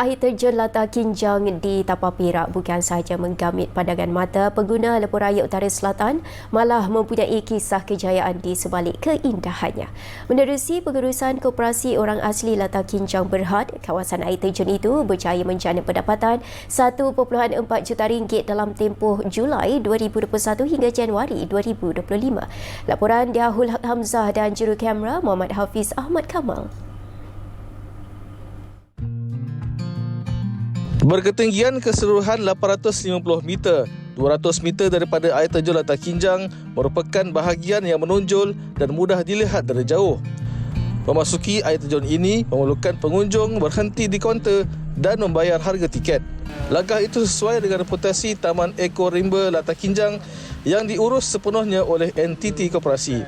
Air terjun Lata Kinjang di Tapah Perak bukan sahaja menggamit pandangan mata pengguna Lebuh Utara Selatan, malah mempunyai kisah kejayaan di sebalik keindahannya. Menerusi pengurusan Koperasi Orang Asli Lata Kinjang Berhad, kawasan air terjun itu berjaya menjana pendapatan 1.4 juta ringgit dalam tempoh Julai 2021 hingga Januari 2025. Laporan Diahul Hamzah dan juru kamera Muhammad Hafiz Ahmad Kamal. Berketinggian keseluruhan 850 meter, 200 meter daripada air terjun Lata Kinjang merupakan bahagian yang menonjol dan mudah dilihat dari jauh. Memasuki air terjun ini memerlukan pengunjung berhenti di kaunter dan membayar harga tiket. Langkah itu sesuai dengan reputasi Taman Eko Rimba Lata Kinjang yang diurus sepenuhnya oleh entiti koperasi.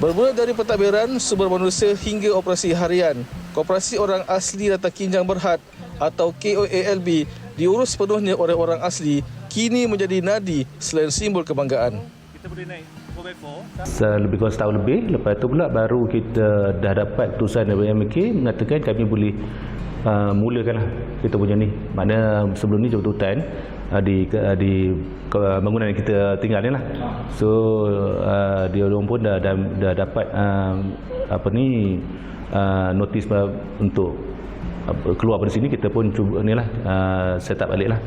Bermula dari pentadbiran sumber manusia hingga operasi harian, Koperasi Orang Asli Lata Kinjang Berhad atau KOALB diurus sepenuhnya oleh orang asli kini menjadi nadi selain simbol kebanggaan. Kita boleh naik lebih kurang setahun lebih lepas tu pula baru kita dah dapat keputusan dari MK mengatakan kami boleh uh, mulakan lah kita punya ni. Mana sebelum ni jabatan uh, di uh, di uh, bangunan yang kita tinggal ni lah. So uh, dia orang pun dah, dah, dah dapat uh, apa ni uh, notis untuk keluar dari sini kita pun cuba ni lah uh, set up balik lah.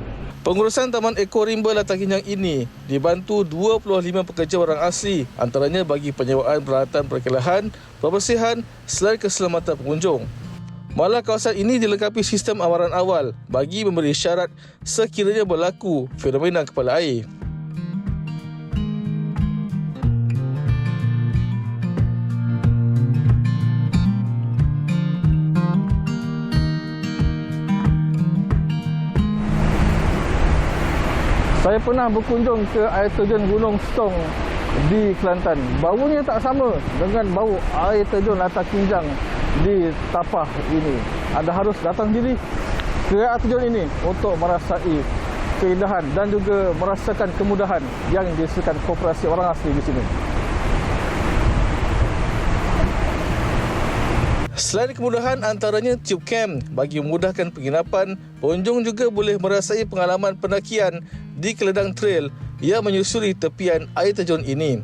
Pengurusan Taman Eko Rimba Lata Kinyang ini dibantu 25 pekerja orang asli antaranya bagi penyewaan peralatan perkelahan, pembersihan selain keselamatan pengunjung. Malah kawasan ini dilengkapi sistem awaran awal bagi memberi syarat sekiranya berlaku fenomena kepala air. Saya pernah berkunjung ke air terjun Gunung Stong di Kelantan. Baunya tak sama dengan bau air terjun Lata Kinjang di Tapah ini. Anda harus datang sendiri ke air terjun ini untuk merasai keindahan dan juga merasakan kemudahan yang disediakan koperasi orang asli di sini. Selain kemudahan antaranya tube camp bagi memudahkan penginapan, pengunjung juga boleh merasai pengalaman pendakian di Keledang Trail yang menyusuri tepian air terjun ini.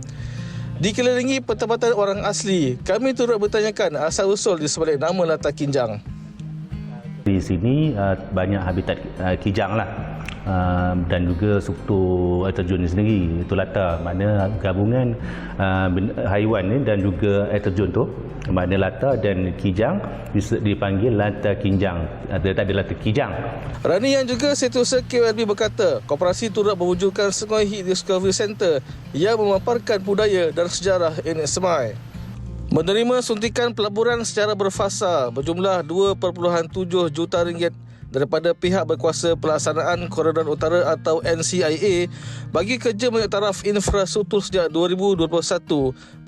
Dikelilingi pertempatan orang asli, kami turut bertanyakan asal-usul di sebalik nama Lata Kinjang. Di sini uh, banyak habitat uh, kijang lah uh, dan juga struktur air terjun ini sendiri itu lata. Mana gabungan haiwan ni dan juga air terjun tu. Makna lata dan kijang dipanggil lata kinjang ada tak ada lata kijang. Rani yang juga setiausaha KLB berkata koperasi turut mewujudkan Sungai Hit Discovery Center yang memaparkan budaya dan sejarah Enek Semai menerima suntikan pelaburan secara berfasa berjumlah 2.7 juta ringgit daripada pihak berkuasa pelaksanaan Koridor Utara atau NCIA bagi kerja taraf infrastruktur sejak 2021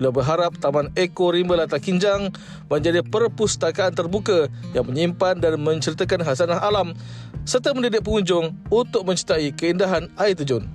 bila berharap Taman Eko Rimba Lata Kinjang menjadi perpustakaan terbuka yang menyimpan dan menceritakan hasanah alam serta mendidik pengunjung untuk mencintai keindahan air terjun.